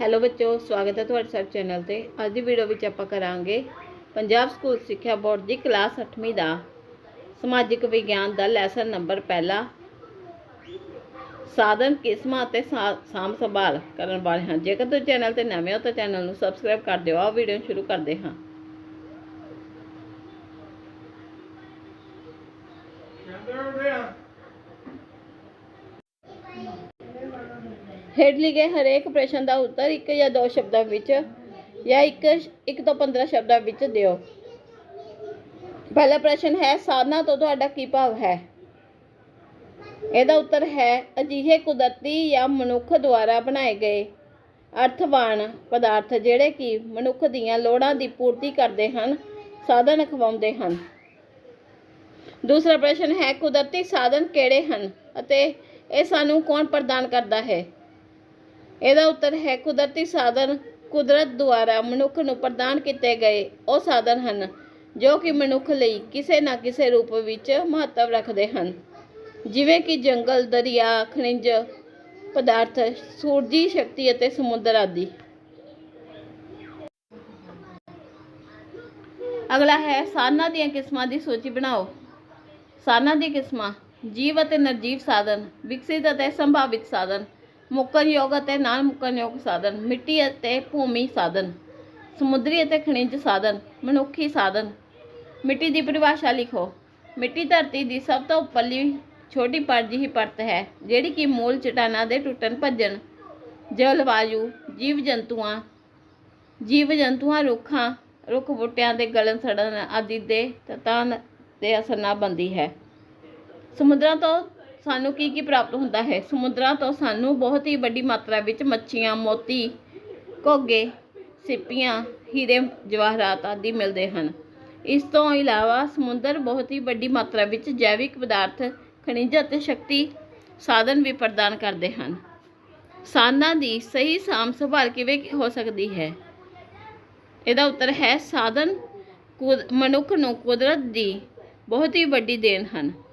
Hello ਬੱਚੋ, ਸਵਾਗਤ ਹੈ ਤੁਹਾਡੇ ਸਭ ਚੈਨਲ ਤੇ। ਅੱਜ ਦੀ ਵੀਡੀਓ ਵਿੱਚ ਆਪਾਂ ਕਰਾਂਗੇ ਪੰਜਾਬ ਸਕੂਲ ਸਿੱਖਿਆ ਬੋਰਡ ਦੀ ਕਲਾਸ 8ਵੀਂ ਦਾ ਸਮਾਜਿਕ ਵਿਗਿਆਨ ਦਾ ਲੈਸਨ ਨੰਬਰ ਪਹਿਲਾ। ਸਾਧਨ, ਕਿਸਮਾਂ ਅਤੇ ਸਾ- ਸਾਂਭ ਸੰਭਾਲ ਕਰਨ ਵਾਲੇ ਹਨ ਜੇਕਰ ਤੁਸੀਂ ਚੈਨਲ ਤੇ ਨਵੇਂ ਹੋ ਤਾਂ ਚੈਨਲ ਨੂੰ ਸਬਸਕ੍ਰਾਈਬ ਕਰ ਦਿਓ। ਆਓ ਵੀਡੀਓ ਸ਼ੁਰੂ ਕਰਦੇ ਹਾਂ। ਹੇਠ ਲਿਖੇ ਹਰੇਕ ਪ੍ਰਸ਼ਨ ਦਾ ਉੱਤਰ ਇੱਕ ਜਾਂ ਦੋ ਸ਼ਬਦਾਂ ਵਿੱਚ ਜਾਂ ਇੱਕ ਇੱਕ ਤੋਂ 15 ਸ਼ਬਦਾਂ ਵਿੱਚ ਦਿਓ। ਪਹਿਲਾ ਪ੍ਰਸ਼ਨ ਹੈ, ਸਾਧਨਾ ਤੋਂ ਤੁਹਾਡਾ ਕੀ ਭਾਵ ਹੈ? ਇਹਦਾ ਉੱਤਰ ਹੈ, ਅਜਿਹੇ ਕੁਦਰਤੀ ਜਾਂ ਮਨੁੱਖ ਦੁਆਰਾ ਬਣਾਏ ਗਏ ਅਰਥਵਾਨ ਪਦਾਰਥ ਜਿਹੜੇ ਕਿ ਮਨੁੱਖ ਦੀਆਂ ਲੋੜਾਂ ਦੀ ਪੂਰਤੀ ਕਰਦੇ ਹਨ, ਸਾਧਨ ਅਖਵਾਉਂਦੇ ਹਨ। ਦੂਸਰਾ ਪ੍ਰਸ਼ਨ ਹੈ, ਕੁਦਰਤੀ ਸਾਧਨ ਕਿਹੜੇ ਹਨ ਅਤੇ ਇਹ ਸਾਨੂੰ ਕੌਣ ਪ੍ਰਦਾਨ ਕਰਦਾ ਹੈ? ਇਹਦਾ ਉੱਤਰ ਹੈ, ਕੁਦਰਤੀ ਸਾਧਨ ਕੁਦਰਤ ਦੁਆਰਾ ਮਨੁੱਖ ਨੂੰ ਪ੍ਰਦਾਨ ਕੀਤੇ ਗਏ ਉਹ ਸਾਧਨ ਹਨ, ਜੋ ਕਿ ਮਨੁੱਖ ਲਈ ਕਿਸੇ ਨਾ ਕਿਸੇ ਰੂਪ ਵਿੱਚ ਮਹੱਤਵ ਰੱਖਦੇ ਹਨ। ਜਿਵੇਂ ਕਿ ਜੰਗਲ, ਦਰਿਆ, ਖਣਿਜ ਪਦਾਰਥ, ਸੂਰਜੀ ਸ਼ਕਤੀ ਅਤੇ ਸਮੁੰਦਰ ਆਦਿ। ਅਗਲਾ ਹੈ, ਸਾਧਨਾਂ ਦੀਆਂ ਕਿਸਮਾਂ ਦੀ ਸੂਚੀ ਬਣਾਓ। ਸਾਧਨਾਂ ਦੀ ਕਿਸਮਾਂ ਜੀਵ ਅਤੇ ਨਿਰਜੀਵ ਸਾਧਨ, ਵਿਕਸਿਤ ਅਤੇ ਸੰਭਾਵਿਤ ਸਾਧਨ। ਮੁੱਕਣਯੋਗ ਅਤੇ ਨਾਨ ਮੁੱਕਣਯੋਗ ਸਾਧਨ, ਮਿੱਟੀ ਅਤੇ ਭੂਮੀ ਸਾਧਨ, ਸਮੁੰਦਰੀ ਅਤੇ ਖਣਿਜ ਸਾਧਨ, ਮਨੁੱਖੀ ਸਾਧਨ। ਮਿੱਟੀ ਦੀ ਪਰਿਭਾਸ਼ਾ ਲਿਖੋ। ਮਿੱਟੀ ਧਰਤੀ ਦੀ ਸਭ ਤੋਂ ਉੱਪਰਲੀ ਛੋਟੀ ਪਰਤ ਜਿਹੀ ਪਰਤ ਹੈ, ਜਿਹੜੀ ਕਿ ਮੂਲ ਚਟਾਨਾਂ ਦੇ ਟੁੱਟਣ ਭੱਜਣ ਜਲਵਾਯੂ ਜੀਵ ਜੰਤੂਆਂ ਜੀਵ ਜੰਤੂਆਂ, ਰੁੱਖਾਂ, ਰੁੱਖ ਬੂਟਿਆਂ ਦੇ ਗਲਣ ਸੜਨ ਆਦਿ ਦੇ ਤੱਤਾਂ ਦੇ ਅਸਰ ਨਾਲ ਬਣਦੀ ਹੈ। ਸਮੁੰਦਰਾਂ ਤੋਂ ਸਾਨੂੰ ਕੀ ਕੀ ਪ੍ਰਾਪਤ ਹੁੰਦਾ ਹੈ? ਸਮੁੰਦਰਾਂ ਤੋਂ ਸਾਨੂੰ ਬਹੁਤ ਹੀ ਵੱਡੀ ਮਾਤਰਾ ਵਿੱਚ ਮੱਛੀਆਂ, ਮੋਤੀ, ਘੋਗੇ, ਸਿੱਪੀਆਂ, ਹੀਰੇ, ਜਵਾਹਰਾਤ ਆਦਿ ਮਿਲਦੇ ਹਨ। ਇਸ ਤੋਂ ਇਲਾਵਾ ਸਮੁੰਦਰ ਬਹੁਤ ਹੀ ਵੱਡੀ ਮਾਤਰਾ ਵਿੱਚ ਜੈਵਿਕ ਪਦਾਰਥ, ਖਣਿਜ ਅਤੇ ਸ਼ਕਤੀ ਸਾਧਨ ਵੀ ਪ੍ਰਦਾਨ ਕਰਦੇ ਹਨ। ਸਾਧਨਾਂ ਦੀ ਸਹੀ ਸਾਂਭ ਸੰਭਾਲ ਕਿਵੇਂ ਹੋ ਸਕਦੀ ਹੈ? ਇਹਦਾ ਉੱਤਰ ਹੈ, ਸਾਧਨ ਕੁਦ- ਮਨੁੱਖ ਨੂੰ ਕੁਦਰਤ ਦੀ ਬਹੁਤ ਹੀ ਵੱਡੀ ਦੇਣ ਹਨ।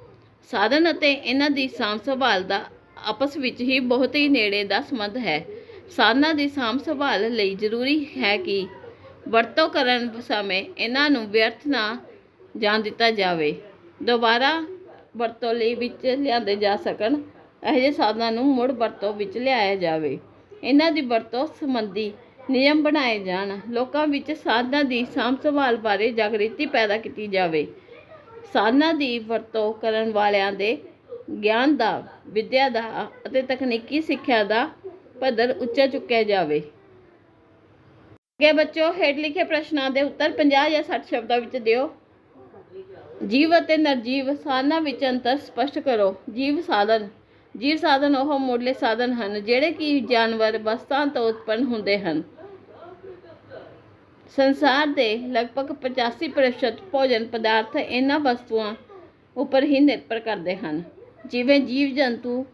ਸਾਧਨ ਅਤੇ ਇਹਨਾਂ ਦੀ ਸਾਂਭ ਸੰਭਾਲ ਦਾ ਆਪਸ ਵਿੱਚ ਹੀ ਬਹੁਤ ਹੀ ਨੇੜੇ ਦਾ ਸੰਬੰਧ ਹੈ। ਸਾਧਨਾਂ ਦੀ ਸਾਂਭ ਸੰਭਾਲ ਲਈ ਜ਼ਰੂਰੀ ਹੈ ਕਿ ਵਰਤੋਂ ਕਰਨ ਸਮੇਂ ਇਹਨਾਂ ਨੂੰ ਵਿਅਰਥ ਨਾ ਜਾਣ ਦਿੱਤਾ ਜਾਵੇ। ਦੁਬਾਰਾ ਵਰਤੋਂ ਲਈ ਵਿੱਚ ਲਿਆਂਦੇ ਜਾ ਸਕਣ, ਇਹੋ ਜਿਹੇ ਸਾਧਨਾਂ ਨੂੰ ਮੁੜ ਵਰਤੋਂ ਵਿੱਚ ਲਿਆਇਆ ਜਾਵੇ। ਇਹਨਾਂ ਦੀ ਵਰਤੋਂ ਸੰਬੰਧੀ ਨਿਯਮ ਬਣਾਏ ਜਾਣ, ਲੋਕਾਂ ਵਿੱਚ ਸਾਧਨਾਂ ਦੀ ਸਾਂਭ ਸੰਭਾਲ ਬਾਰੇ ਜਾਗ੍ਰਿਤੀ ਪੈਦਾ ਕੀਤੀ ਜਾਵੇ। ਸਾਧਨਾਂ ਦੀ ਵਰਤੋਂ ਕਰਨ ਵਾਲਿਆਂ ਦੇ ਗਿਆਨ ਦਾ, ਵਿੱਦਿਆ ਦਾ ਅਤੇ ਤਕਨੀਕੀ ਸਿੱਖਿਆ ਦਾ ਪੱਧਰ ਉੱਚਾ ਚੁੱਕਿਆ ਜਾਵੇ। ਅੱਗੇ ਬੱਚੋ, ਹੇਠ ਲਿਖੇ ਪ੍ਰਸ਼ਨਾਂ ਦੇ ਉੱਤਰ 50 ਜਾਂ 60 ਸ਼ਬਦਾਂ ਵਿੱਚ ਦਿਓ। ਜੀਵ ਅਤੇ ਨਿਰਜੀਵ ਸਾਧਨਾਂ ਵਿੱਚ ਅੰਤਰ ਸਪਸ਼ਟ ਕਰੋ। ਜੀਵ ਸਾਧਨ ਜੀਵ ਸਾਧਨ ਉਹ ਮੁੱਢਲੇ ਸਾਧਨ ਹਨ ਜਿਹੜੇ ਕਿ ਜਾਨਵਰ ਵਸਤਾਂ ਤੋਂ ਉਤਪੰਨ ਹੁੰਦੇ ਹਨ। ਸੰਸਾਰ ਦੇ ਲਗਭਗ 85% ਭੋਜਨ ਪਦਾਰਥ ਇਹਨਾਂ ਵਸਤੂਆਂ ਉੱਪਰ ਹੀ ਨਿਰਭਰ ਕਰਦੇ ਹਨ। ਜਿਵੇਂ ਜੀਵ ਜੰਤੂ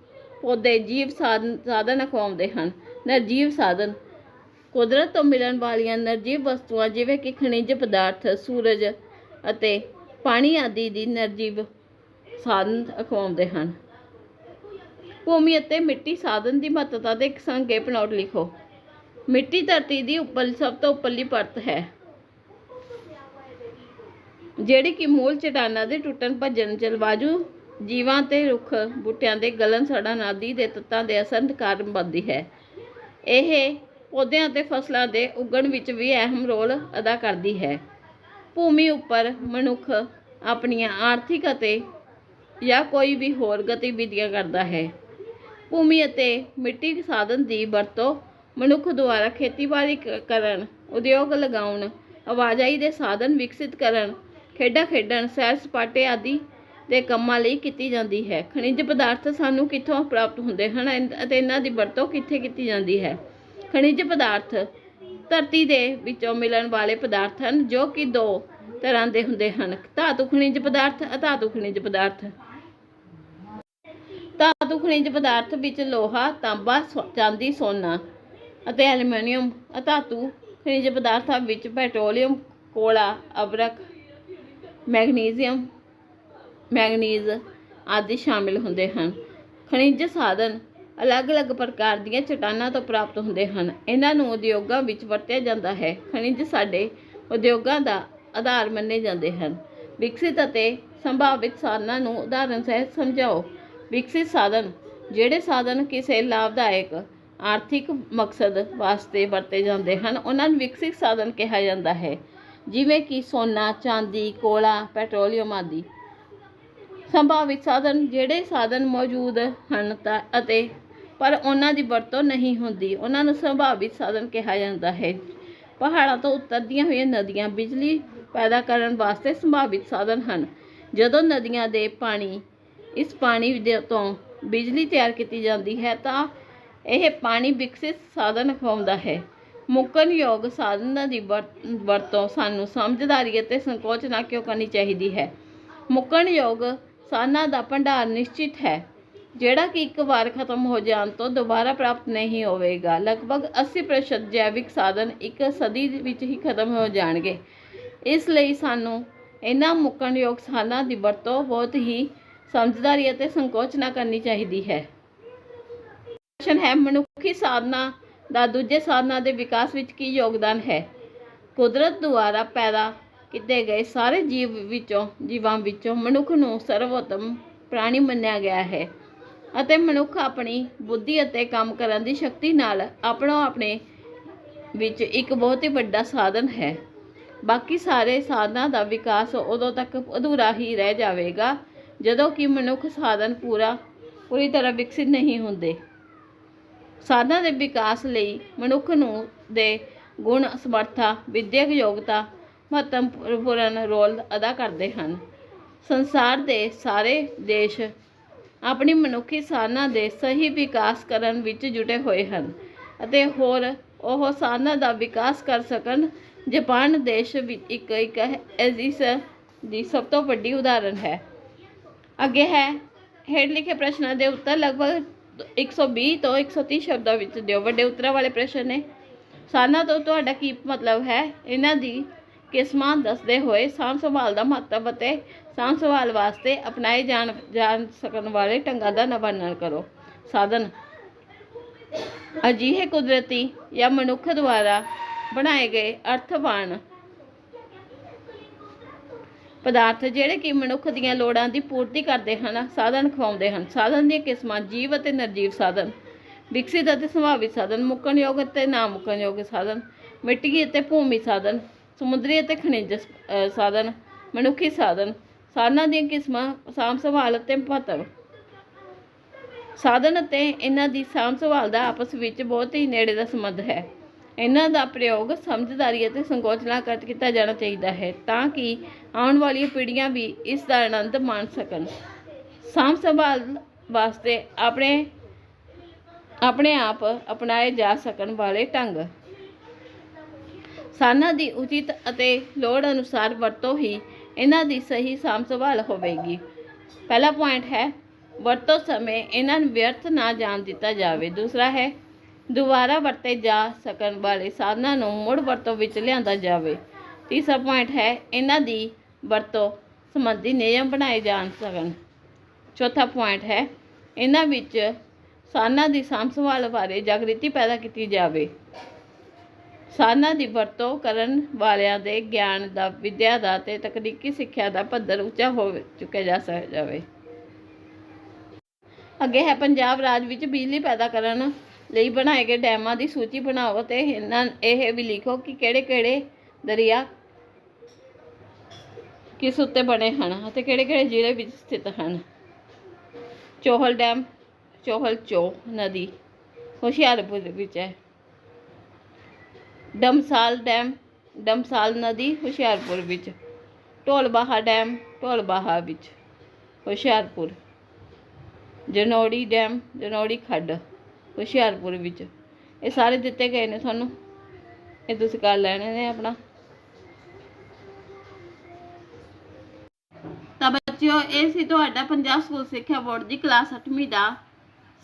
ਪੌਦੇ ਜੀਵ ਸਾਧਨ ਸਾਧਨ ਅਖਵਾਉਂਦੇ ਹਨ। ਨਿਰਜੀਵ ਸਾਧਨ, ਕੁਦਰਤ ਤੋਂ ਮਿਲਣ ਵਾਲੀਆਂ ਨਿਰਜੀਵ ਵਸਤੂਆਂ ਜਿਵੇਂ ਕਿ ਖਣਿਜ ਪਦਾਰਥ, ਸੂਰਜ ਅਤੇ ਪਾਣੀ ਆਦਿ ਦੀ ਨਿਰਜੀਵ ਸਾਧਨ ਅਖਵਾਉਂਦੇ ਹਨ। ਭੂਮੀ ਅਤੇ ਮਿੱਟੀ ਸਾਧਨ ਦੀ ਮਹੱਤਤਾ ਦੇ ਇੱਕ ਸੰਖੇਪ ਨੋਟ ਲਿਖੋ। ਮਿੱਟੀ ਧਰਤੀ ਦੀ ਉੱਪਰ ਸਭ ਤੋਂ ਉੱਪਰਲੀ ਪਰਤ ਹੈ। ਜਿਹੜੀ ਕਿ ਮੂਲ ਚਟਾਨਾਂ ਦੇ ਟੁੱਟਣ, ਭੱਜਣ, ਜਲਵਾਯੂ ਜੀਵਾਂ ਤੇ ਰੁੱਖ ਬੂਟਿਆਂ ਦੇ ਗਲਨ, ਸੜਨ ਆਦਿ ਦੇ ਤੱਤਾਂ ਦੇ ਅਸਰ ਕਾਰਨ ਬਣਦੀ ਹੈ। ਇਹ ਪੌਦਿਆਂ ਅਤੇ ਫਸਲਾਂ ਦੇ ਉਗਣ ਵਿੱਚ ਵੀ ਅਹਿਮ ਰੋਲ ਅਦਾ ਕਰਦੀ ਹੈ। ਭੂਮੀ ਉੱਪਰ ਮਨੁੱਖ ਆਪਣੀਆਂ ਆਰਥਿਕ ਅਤੇ ਜਾਂ ਕੋਈ ਵੀ ਹੋਰ ਗਤੀਵਿਧੀਆਂ ਕਰਦਾ ਹੈ। ਭੂਮੀ ਅਤੇ ਮਿੱਟੀ ਸਾਧਨ ਦੀ ਵਰਤੋਂ ਮਨੁੱਖ ਦੁਆਰਾ ਖੇਤੀਬਾੜੀ ਕਰਨ, ਉਦਯੋਗ ਲਗਾਉਣ, ਆਵਾਜਾਈ ਦੇ ਸਾਧਨ ਵਿਕਸਿਤ ਕਰਨ, ਖੇਡਾਂ ਖੇਡਣ, ਸੈਰ ਸਪਾਟੇ ਆਦਿ ਦੇ ਕੰਮਾਂ ਲਈ ਕੀਤੀ ਜਾਂਦੀ ਹੈ। ਖਣਿਜ ਪਦਾਰਥ ਸਾਨੂੰ ਕਿੱਥੋਂ ਪ੍ਰਾਪਤ ਹੁੰਦੇ ਹਨ ਅਤੇ ਇਹਨਾਂ ਦੀ ਵਰਤੋਂ ਕਿੱਥੇ ਕੀਤੀ ਜਾਂਦੀ ਹੈ? ਖਣਿਜ ਪਦਾਰਥ ਧਰਤੀ ਦੇ ਵਿੱਚੋਂ ਮਿਲਣ ਵਾਲੇ ਪਦਾਰਥ ਹਨ, ਜੋ ਕਿ ਦੋ ਤਰ੍ਹਾਂ ਦੇ ਹੁੰਦੇ ਹਨ। ਧਾਤੂ ਖਣਿਜ ਪਦਾਰਥ, ਅਧਾਤੂ ਖਣਿਜ ਪਦਾਰਥ। ਧਾਤੂ ਖਣਿਜ ਪਦਾਰਥ ਵਿੱਚ ਲੋਹਾ, ਤਾਂਬਾ, ਸੋ- ਚਾਂਦੀ, ਸੋਨਾ ਅਤੇ ਐਲੂਮੀਨੀਅਮ ਅਧਾਤੂ ਖਣਿਜ ਪਦਾਰਥਾਂ ਵਿੱਚ ਪੈਟਰੋਲੀਅਮ, ਕੋਲਾ, ਅਬਰਕ, ਮੈਗਨੀਜ਼ੀਅਮ, ਮੈਗਨੀਜ਼ ਆਦਿ ਸ਼ਾਮਿਲ ਹੁੰਦੇ ਹਨ। ਖਣਿਜ ਸਾਧਨ ਅਲੱਗ-ਅਲੱਗ ਪ੍ਰਕਾਰ ਦੀਆਂ ਚਟਾਨਾਂ ਤੋਂ ਪ੍ਰਾਪਤ ਹੁੰਦੇ ਹਨ। ਇਹਨਾਂ ਨੂੰ ਉਦਯੋਗਾਂ ਵਿੱਚ ਵਰਤਿਆ ਜਾਂਦਾ ਹੈ। ਖਣਿਜ ਸਾਡੇ ਉਦਯੋਗਾਂ ਦਾ ਆਧਾਰ ਮੰਨੇ ਜਾਂਦੇ ਹਨ। ਵਿਕਸਿਤ ਅਤੇ ਸੰਭਾਵਿਤ ਸਾਧਨਾਂ ਨੂੰ ਉਦਾਹਰਨ ਸਹਿਤ ਸਮਝਾਓ। ਵਿਕਸਿਤ ਸਾਧਨ, ਜਿਹੜੇ ਸਾਧਨ ਕਿਸੇ ਲਾਭਦਾਇਕ ਆਰਥਿਕ ਮਕਸਦ ਵਾਸਤੇ ਵਰਤੇ ਜਾਂਦੇ ਹਨ। ਉਹਨਾਂ ਨੂੰ ਵਿਕਸਿਤ ਸਾਧਨ ਕਿਹਾ ਜਾਂਦਾ ਹੈ, ਜਿਵੇਂ ਕਿ ਸੋਨਾ, ਚਾਂਦੀ, ਕੋਲਾ, ਪੈਟਰੋਲੀਅਮ ਆਦਿ। ਸੰਭਾਵਿਤ ਸਾਧਨ, ਜਿਹੜੇ ਸਾਧਨ ਮੌਜੂਦ ਹਨ ਤਾਂ ਅਤੇ ਪਰ ਉਹਨਾਂ ਦੀ ਵਰਤੋਂ ਨਹੀਂ ਹੁੰਦੀ, ਉਹਨਾਂ ਨੂੰ ਸੰਭਾਵਿਤ ਸਾਧਨ ਕਿਹਾ ਜਾਂਦਾ ਹੈ। ਪਹਾੜਾਂ ਤੋਂ ਉਤਰਦੀਆਂ ਹੋਈਆਂ ਨਦੀਆਂ ਬਿਜਲੀ ਪੈਦਾ ਕਰਨ ਵਾਸਤੇ ਸੰਭਾਵਿਤ ਸਾਧਨ ਹਨ। ਜਦੋਂ ਨਦੀਆਂ ਦੇ ਪਾਣੀ, ਇਸ ਪਾਣੀ ਦੇ ਤੋਂ ਬਿਜਲੀ ਤਿਆਰ ਕੀਤੀ ਜਾਂਦੀ ਹੈ ਤਾਂ ਇਹ ਪਾਣੀ ਵਿਕਸਿਤ ਸਾਧਨ ਖਵਾਉਂਦਾ ਹੈ। ਮੁੱਕਣਯੋਗ ਸਾਧਨਾਂ ਦੀ ਵਰ- ਵਰਤੋਂ ਸਾਨੂੰ ਸਮਝਦਾਰੀ ਅਤੇ ਸੰਕੋਚ ਨਾ ਕਿਉਂ ਕਰਨੀ ਚਾਹੀਦੀ ਹੈ? ਮੁੱਕਣਯੋਗ ਸਾਧਨਾਂ ਦਾ ਭੰਡਾਰ ਨਿਸ਼ਚਿਤ ਹੈ। ਜਿਹੜਾ ਕਿ ਇੱਕ ਵਾਰ ਖਤਮ ਹੋ ਜਾਣ ਤੋਂ ਦੁਬਾਰਾ ਪ੍ਰਾਪਤ ਨਹੀਂ ਹੋਵੇਗਾ। ਲਗਭਗ 80% ਜੈਵਿਕ ਸਾਧਨ ਇੱਕ ਸਦੀ ਵਿੱਚ ਹੀ ਖਤਮ ਹੋ ਜਾਣਗੇ। ਇਸ ਲਈ ਸਾਨੂੰ ਇਹਨਾਂ ਮੁੱਕਣਯੋਗ ਸਾਧਨਾਂ ਦੀ ਵਰਤੋਂ ਬਹੁਤ ਹੀ ਸਮਝਦਾਰੀ ਅਤੇ ਸੰਕੋਚ ਨਾ ਕਰਨੀ ਚਾਹੀਦੀ ਹੈ। ਹੈ, ਮਨੁੱਖੀ ਸਾਧਨਾ ਦਾ ਦੂਜੇ ਸਾਧਨਾਂ ਦੇ ਵਿਕਾਸ ਵਿੱਚ ਕੀ ਯੋਗਦਾਨ ਹੈ? ਕੁਦਰਤ ਦੁਆਰਾ ਪੈਦਾ ਕੀਤੇ ਗਏ ਸਾਰੇ ਜੀਵ ਵਿੱਚੋਂ, ਜੀਵਾਂ ਵਿੱਚੋਂ ਮਨੁੱਖ ਨੂੰ ਸਰਵੋਤਮ ਪ੍ਰਾਣੀ ਮੰਨਿਆ ਗਿਆ ਹੈ ਅਤੇ ਮਨੁੱਖ ਆਪਣੀ ਬੁੱਧੀ ਅਤੇ ਕੰਮ ਕਰਨ ਦੀ ਸ਼ਕਤੀ ਨਾਲ ਆਪਣੋ ਆਪਣੇ ਵਿੱਚ ਇੱਕ ਬਹੁਤ ਹੀ ਵੱਡਾ ਸਾਧਨ ਹੈ। ਬਾਕੀ ਸਾਰੇ ਸਾਧਨਾਂ ਦਾ ਵਿਕਾਸ ਉਦੋਂ ਤੱਕ ਅਧੂਰਾ ਹੀ ਰਹਿ ਜਾਵੇਗਾ ਜਦੋਂ ਕਿ ਮਨੁੱਖ ਸਾਧਨ ਪੂਰਾ, ਪੂਰੀ ਤਰ੍ਹਾਂ ਵਿਕਸਿਤ ਨਹੀਂ ਹੁੰਦੇ। ਸਾਧਨਾਂ ਦੇ ਵਿਕਾਸ ਲਈ ਮਨੁੱਖ ਨੂੰ ਦੇ ਗੁਣ, ਸਮਰੱਥਾ ਵਿਦਿਅਕ ਯੋਗਤਾ ਮਹੱਤਵਪੂਰਨ ਰੋਲ ਅਦਾ ਕਰਦੇ ਹਨ। ਸੰਸਾਰ ਦੇ ਸਾਰੇ ਦੇਸ਼ ਆਪਣੀ ਮਨੁੱਖੀ ਸਾਧਨਾਂ ਦੇ ਸਹੀ ਵਿਕਾਸ ਕਰਨ ਵਿੱਚ ਜੁਟੇ ਹੋਏ ਹਨ ਅਤੇ ਹੋਰ ਉਹ ਸਾਧਨਾਂ ਦਾ ਵਿਕਾਸ ਕਰ ਸਕਣ। ਜਾਪਾਨ ਦੇਸ਼ ਵਿੱਚ ਇੱਕ ਇੱਕ ਇਸ ਦੀ ਸਭ ਤੋਂ ਵੱਡੀ ਉਦਾਹਰਨ ਹੈ। ਅੱਗੇ ਹੈ, ਹੇਠ ਲਿਖੇ ਪ੍ਰਸ਼ਨਾਂ ਦੇ ਉੱਤਰ ਲਗਭਗ 120 ਤੋਂ 130 ਸ਼ਬਦਾਂ ਵਿੱਚ ਦਿਓ। ਵੱਡੇ ਉੱਤਰਾਂ ਵਾਲੇ ਪ੍ਰਸ਼ਨ ਨੇ। ਸਾਧਨਾਂ ਤੋਂ ਤੁਹਾਡਾ ਕੀ ਮਤਲਬ ਹੈ? ਇਹਨਾਂ ਦੀ ਕਿਸਮਾਂ ਦੱਸਦੇ ਹੋਏ ਸਾਂਭ ਸੰਭਾਲ ਦਾ ਮਹੱਤਵ ਅਤੇ ਸਾਂਭ ਸੰਭਾਲ ਵਾਸਤੇ ਅਪਣਾਏ ਜਾਣ ਜਾਣ ਸਕਣ ਵਾਲੇ ਢੰਗਾਂ ਦਾ ਨਿਰਮਾਣ ਕਰੋ। ਸਾਧਨ। ਅਜਿਹੇ ਕੁਦਰਤੀ ਜਾਂ ਮਨੁੱਖ ਦੁਆਰਾ ਬਣਾਏ ਗਏ ਅਰਥਵਾਨ ਪਦਾਰਥ ਜਿਹੜੇ ਕਿ ਮਨੁੱਖ ਦੀਆਂ ਲੋੜਾਂ ਦੀ ਪੂਰਤੀ ਕਰਦੇ ਹਨ, ਸਾਧਨ ਖਵਾਉਂਦੇ ਹਨ। ਸਾਧਨ ਦੀਆਂ ਕਿਸਮਾਂ ਜੀਵ ਅਤੇ ਨਿਰਜੀਵ ਸਾਧਨ। ਵਿਕਸਿਤ ਅਤੇ ਸੰਭਾਵਿਤ ਸਾਧਨ, ਮੁੱਕਣਯੋਗ ਅਤੇ ਨਾ ਮੁੱਕਣਯੋਗ ਸਾਧਨ, ਮਿੱਟੀ ਅਤੇ ਭੂਮੀ ਸਾਧਨ, ਸਮੁੰਦਰੀ ਅਤੇ ਖਣਿਜ ਸਾਧਨ, ਮਨੁੱਖੀ ਸਾਧਨ, ਸਾਧਨਾਂ ਦੀਆਂ ਕਿਸਮਾਂ, ਸਾਂਭ ਸੰਭਾਲ ਅਤੇ ਮਹੱਤਵ। ਸਾਧਨ ਅਤੇ ਇਹਨਾਂ ਦੀ ਸਾਂਭ ਸੰਭਾਲ ਦਾ ਆਪਸ ਵਿੱਚ ਬਹੁਤ ਹੀ ਨੇੜੇ ਦਾ ਸੰਬੰਧ ਹੈ। ਇਹਨਾਂ ਦਾ ਪ੍ਰਯੋਗ ਸਮਝਦਾਰੀ ਅਤੇ ਸੰਕੋਚ ਨਾਲ ਕਰ ਕੀਤਾ ਜਾਣਾ ਚਾਹੀਦਾ ਹੈ ਤਾਂ ਕਿ ਆਉਣ ਵਾਲੀਆਂ ਪੀੜ੍ਹੀਆਂ ਵੀ ਇਸ ਦਾ ਆਨੰਦ ਮਾਣ ਸਕਣ। ਸਾਂਭ ਸੰਭਾਲ ਵਾਸਤੇ ਆਪਣੇ ਆਪਣੇ ਆਪ ਅਪਣਾਏ ਜਾ ਸਕਣ ਵਾਲੇ ਢੰਗ। ਸਾਧਨਾਂ ਦੀ ਉਚਿਤ ਅਤੇ ਲੋੜ ਅਨੁਸਾਰ ਵਰਤੋਂ ਹੀ ਇਹਨਾਂ ਦੀ ਸਹੀ ਸਾਂਭ ਸੰਭਾਲ ਹੋਵੇਗੀ। ਪਹਿਲਾ ਪੁਆਇੰਟ ਹੈ, ਵਰਤੋਂ ਸਮੇਂ ਇਹਨਾਂ ਨੂੰ ਵਿਅਰਥ ਨਾ ਜਾਣ ਦਿੱਤਾ ਜਾਵੇ। ਦੂਸਰਾ ਹੈ ਦੁਬਾਰਾ ਵਰਤੇ ਜਾ ਸਕਣ ਵਾਲੇ ਸਾਧਨਾਂ ਨੂੰ ਮੁੜ ਵਰਤੋਂ ਵਿੱਚ ਲਿਆਂਦਾ ਜਾਵੇ। ਤੀਸਰਾ ਪੁਆਇੰਟ ਹੈ, ਇਹਨਾਂ ਦੀ ਵਰਤੋਂ ਸੰਬੰਧੀ ਨਿਯਮ ਬਣਾਏ ਜਾਣ ਸਕਣ। ਚੌਥਾ ਪੁਆਇੰਟ ਹੈ, ਇਹਨਾਂ ਵਿੱਚ ਸਾਧਨਾਂ ਦੀ ਸਾਂਭ ਸੰਭਾਲ ਬਾਰੇ ਜਾਗ੍ਰਿਤੀ ਪੈਦਾ ਕੀਤੀ ਜਾਵੇ। ਸਾਧਨਾਂ ਦੀ ਵਰਤੋਂ ਕਰਨ ਵਾਲਿਆਂ ਦੇ ਗਿਆਨ ਦਾ, ਵਿਦਿਆ ਦਾ ਤੇ ਤਕਨੀਕੀ ਸਿੱਖਿਆ ਦਾ ਪੱਧਰ ਉੱਚਾ ਹੋ ਚੁੱਕਿਆ ਜਾ ਸਕ, ਜਾਵੇ। ਅੱਗੇ ਹੈ, ਪੰਜਾਬ ਰਾਜ ਵਿੱਚ ਬਿਜਲੀ ਪੈਦਾ ਕਰਨ ਲਈ ਬਣਾਏ ਗਏ ਡੈਮਾਂ ਦੀ ਸੂਚੀ ਬਣਾਓ ਤੇ ਇਹਨਾਂ, ਇਹ ਵੀ ਲਿਖੋ ਕਿ ਕਿਹੜੇ-ਕਿਹੜੇ ਦਰਿਆ ਕਿਸ ਉੱਤੇ ਬਣੇ ਹਨ ਅਤੇ ਕਿਹੜੇ-ਕਿਹੜੇ ਜ਼ਿਲ੍ਹੇ ਵਿੱਚ ਸਥਿਤ ਹਨ। ਚੋਹਲ ਡੈਮ, ਚੋਹਲ ਚੋ ਨਦੀ, ਹੁਸ਼ਿਆਰਪੁਰ ਵਿੱਚ ਹੈ। ਡਮਸਾਲ ਡੈਮ, ਡਮਸਾਲ ਨਦੀ, ਹੁਸ਼ਿਆਰਪੁਰ ਵਿੱਚ। ਢੋਲਬਾਹਾ ਡੈਮ, ਢੋਲਬਾਹਾ ਵਿੱਚ। ਹੁਸ਼ਿਆਰਪੁਰ। ਜਨੋੜੀ ਡੈਮ, ਜਨੋੜੀ ਖੱਡ। ਹੁਸ਼ਿਆਰਪੁਰ ਵਿੱਚ। ਇਹ ਸਾਰੇ ਦਿੱਤੇ ਗਏ ਨੇ ਤੁਹਾਨੂੰ। ਇਹ ਤੁਸੀਂ ਕਰ ਲੈਣੇ ਨੇ ਆਪਣਾ। ਤਾਂ ਬੱਚਿਓ, ਇਹ ਸੀ ਤੁਹਾਡਾ ਪੰਜਾਬ ਸਕੂਲ ਸਿੱਖਿਆ ਬੋਰਡ ਦੀ ਕਲਾਸ 8ਵੀਂ ਦਾ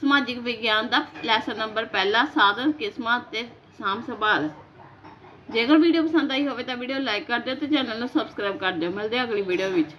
ਸਮਾਜਿਕ ਵਿਗਿਆਨ ਦਾ ਲੈਸਨ ਨੰਬਰ ਪਹਿਲਾ, ਸਾਧਨ, ਕਿਸਮਾਂ ਤੇ ਸਾਂਭ ਸੰਭਾਲ। ਜੇਕਰ ਵੀਡੀਓ ਪਸੰਦ ਆਈ ਹੋਵੇ ਤਾਂ ਵੀਡੀਓ ਲਾਈਕ ਕਰ ਦਿਓ ਤੇ ਚੈਨਲ ਨੂੰ ਸਬਸਕ੍ਰਾਈਬ ਕਰ ਦਿਓ। ਮਿਲਦੇ ਹਾਂ ਅਗਲੀ ਵੀਡੀਓ ਵਿੱਚ।